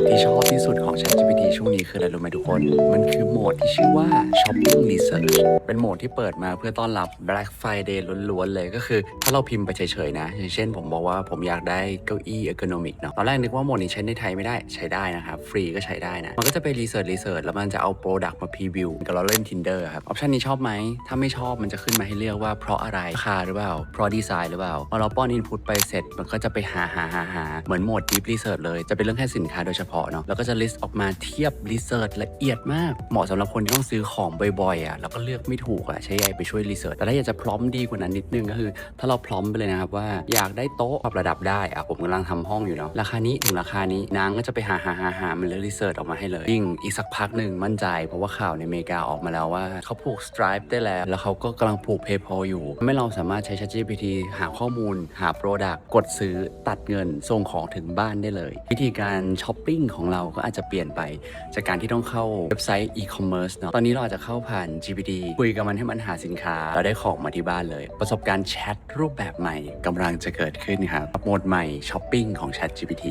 ดที่ชอบที่สุดของ ChatGPT ช่วงนี้คืออะไรรู้ไหมทุกคน มันคือโหมดที่ชื่อว่า Shopping Research เป็นโหมดที่เปิดมาเพื่อต้อนรับ Black Friday ล้วนๆ เลยก็คือ ถ้าเราพิมพ์ไปเฉยๆนะ อย่างเช่นผมบอกว่าผมอยากได้เก้าอี้ ergonomic เนาะตอนแรกนึกว่าโหมดนี้ใช้ในไทยไม่ได้ใช้ได้นะครับ ฟรีก็ใช้ได้นะ มันก็จะไป Research Research แล้วมันจะเอา Product มา Preview กับเราเล่น Tinder ครับออปชันนี้ชอบไหมถ้าไม่ชอบมันจะขึ้นมาให้เลือกว่าเพราะอะไรราคาหรือเปล่าเพราะดีไซน์หรือเปล่าพอเราป้อน input ไปเสร็จมันก็จะไปหาหาหาหาเหมือนโหมด deep research เลยจะเป็นเรื่องแค่สินค้าโดยเฉพาะเนาะแล้วก็จะ list ออกมาเทียบ research ละเอียดมาก เหมาะสำหรับคนที่ต้องซื้อของบ่อยๆอะแล้วก็เลือกไม่ถูกอะใช้ AI ไปช่วย research แต่ถ้าอยากจะพร้อมดีกว่านั้นนิดนึงก็คือ ถ้าเราพร้อมไปเลยนะครับว่าอยากได้โต๊ะปรับระดับได้อะผมกำลังทำห้องอยู่เนาะราคานี้ถึงราคานี้นางก็จะไปหาหาหาหามันเลย research ออกมาให้เลยยิ่งอีกสักพักหนึ่งมั่นใจเพราะว่าข่าวในอเมริกาออกมาแล้วว่าเขาผูก Stripe ได้แล้ว แล้วเขาก็กำลังผูก PayPal อยู่ทำให้เราสามารถใช้ ChatGPT หาข้อมูล หา Product กดซื้อตัดเงินส่งของถึงบ้านได้เลย วิธีการช้อปปิ้งของเราก็อาจจะเปลี่ยนไป จากการที่ต้องเข้าเว็บไซต์อีคอมเมิร์ซเนาะตอนนี้เราอาจจะเข้าผ่าน GPT คุยกับมันให้มันหาสินค้าเราได้ของมาที่บ้านเลย ประสบการณ์แชทรูปแบบใหม่กำลังจะเกิดขึ้นครับโหมดใหม่ช้อปปิ้งของ ChatGPT